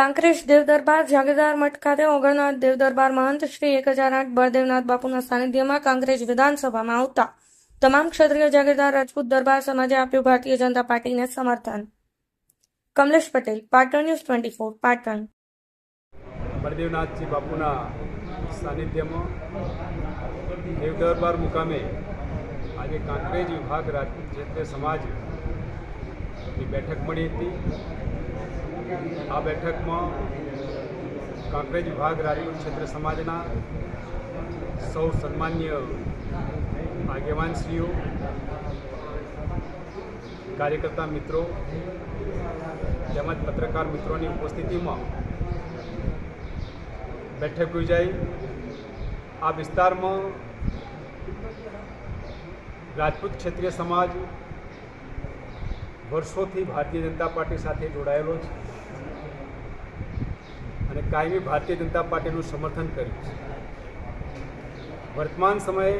કાંકરેજ દેવદરબાર, જાગીરદાર મઠ ખાતે ઓગણનાથ દેવદરબાર મહંત શ્રી એક હજાર આઠ બળદેવનાથ બાપુના સાનિધ્યમાં કાંકરેજ વિધાનસભામાં આવતા. તમામ ક્ષત્રિય જાગીરદાર રાજપૂત દરબાર સમાજે આપ્યું ભારતીય જનતા પાર્ટીને સમર્થન. Kamlesh Patel, Patan news twenty four, Patan. બળદેવનાથજી બાપુના સાનિધ્યમાં દેવદરબાર મુકામે આજે કાંકરેજ વિભાગ રાજપૂત ક્ષેત્રીય સમાજની બેઠક મળી હતી. આ બેઠકમાં કાંકરેજ વિભાગ રાજપૂત ક્ષેત્ર સમાજના સૌ સન્માન્ય આગેવાનશ્રીઓ, કાર્યકર્તા મિત્રો, તેમજ પત્રકાર મિત્રોની ઉપસ્થિતિમાં બેઠક યોજાઈ. આ વિસ્તારમાં રાજપૂત ક્ષત્રિય સમાજ વર્ષોથી ભારતીય જનતા પાર્ટી સાથે જોડાયેલો છે. અને કાયમી ભારતીય જનતા પાર્ટીનું સમર્થન કર્યું છે. વર્તમાન સમયે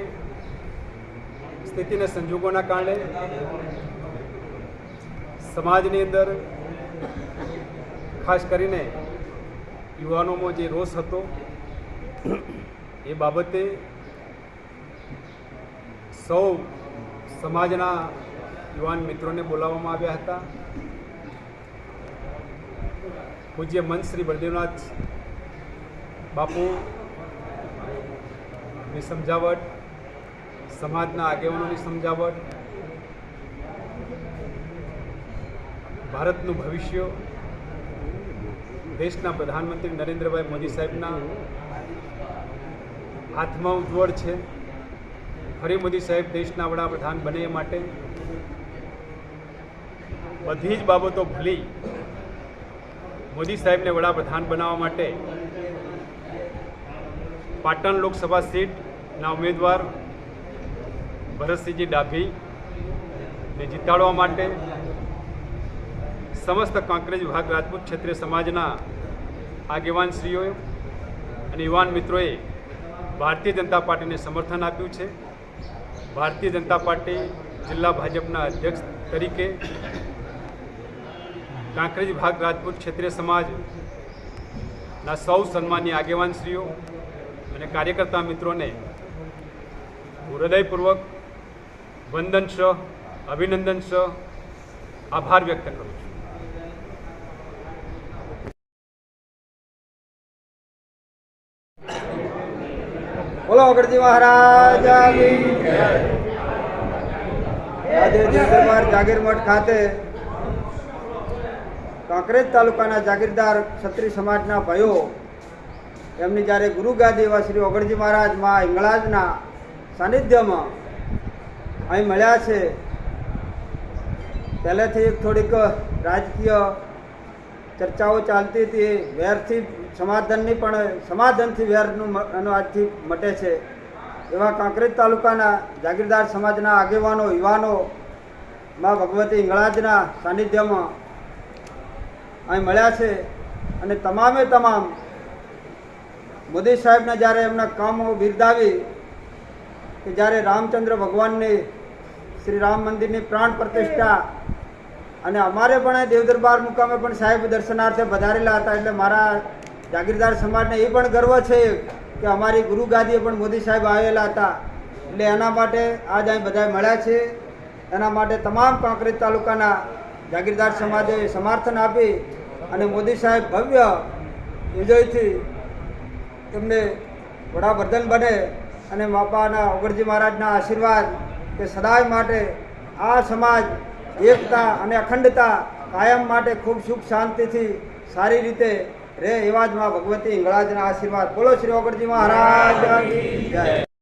સ્થિતિના સંજોગોના કારણે સમાજની અંદર ખાસ કરીને યુવાનોમાં જે રોષ હતો, એ બાબતે સૌ સમાજના યુવાન મિત્રોને બોલાવવામાં આવ્યા હતા. પૂજ્ય મંચ શ્રી બળદેવનાથ બાપુની સમજાવટ, સમાજના આગેવાનોની સમજાવટ, ભારતનું ભવિષ્ય, દેશના પ્રધાનમંત્રી નરેન્દ્રભાઈ મોદી સાહેબના હાથમાં ઉજ્જવળ છે. ફરી મોદી સાહેબ દેશના વડાપ્રધાન બને માટે બધી જ બાબતો ભૂલી મોદી સાહેબને વડાપ્રધાન બનાવવા માટે પાટણ લોકસભા સીટના ઉમેદવાર ભરતસિંહજી ડાભીને જીતાડવા માટે સમસ્ત કાંકરેજ વિભાગ, રાજપૂત ક્ષત્રિય સમાજના આગેવાનશ્રીઓએ અને યુવાન મિત્રોએ ભારતીય જનતા પાર્ટીને સમર્થન આપ્યું છે. ભારતીય જનતા પાર્ટી જિલ્લા ભાજપના અધ્યક્ષ તરીકે કાંકરેજ ભાગ રાજપૂત ક્ષત્રિય સમાજના સૌ સન્માનની આગેવાનશ્રીઓ અને કાર્યકર્તા મિત્રોને હૃદયપૂર્વક વંદન શ અભિનંદન શ આભાર વ્યક્ત કરું છું બોલો અગરજી મહારાજ. આજે જાગીર મઠ ખાતે કાંકરેજ તાલુકાના જાગીરદાર ક્ષત્રિય સમાજના ભાઈઓ, એમની જ્યારે ગુરુગાદી એવા શ્રી ઓગણજી મહારાજ મા હિંગળાજના સાનિધ્યમાં અહીં મળ્યા છે, પહેલેથી થોડીક રાજકીય ચર્ચાઓ ચાલતી હતી વેરથી સમાધાનની પણ, સમાધાનથી વેરનું એનો આજથી મટે છે. એવા કાંકરેજ તાલુકાના જાગીરદાર સમાજના આગેવાનો, યુવાનો માં ભગવતી ઇંગળાજના સાનિધ્યમાં અહીં મળ્યા છે અને તમામે તમામ મોદી સાહેબના જ્યારે એમના કામો બિરદાવી કે જ્યારે રામચંદ્ર ભગવાનની શ્રી રામ મંદિરની પ્રાણ પ્રતિષ્ઠા અને અમારે પણ અહીં દેવદરબાર મુકામે પણ સાહેબ દર્શનાર્થે વધારેલા હતા એટલે મારા જાગીરદાર સમાજને એ પણ ગર્વ છે કે અમારી ગુરુ ગાદીએ પણ મોદી સાહેબ આવેલા હતા. એટલે એના માટે આજ અહીં બધા મળ્યા છે. એના માટે તમામ કાંકરેજ તાલુકાના જાગીરદાર સમાજે સમર્થન આપી અને મોદી સાહેબ ભવ્ય વિજયથી એમને વડાપ્રધાન બને અને બાપાના ઓગરજી મહારાજના આશીર્વાદ કે સદાય માટે આ સમાજ, એકતા અને અખંડતા કાયમ માટે ખૂબ સુખ શાંતિથી સારી રીતે રે એવા જ માં ભગવતી હિંગળાજના આશીર્વાદ. બોલો શ્રી ઓગરજી મહારાજ જય.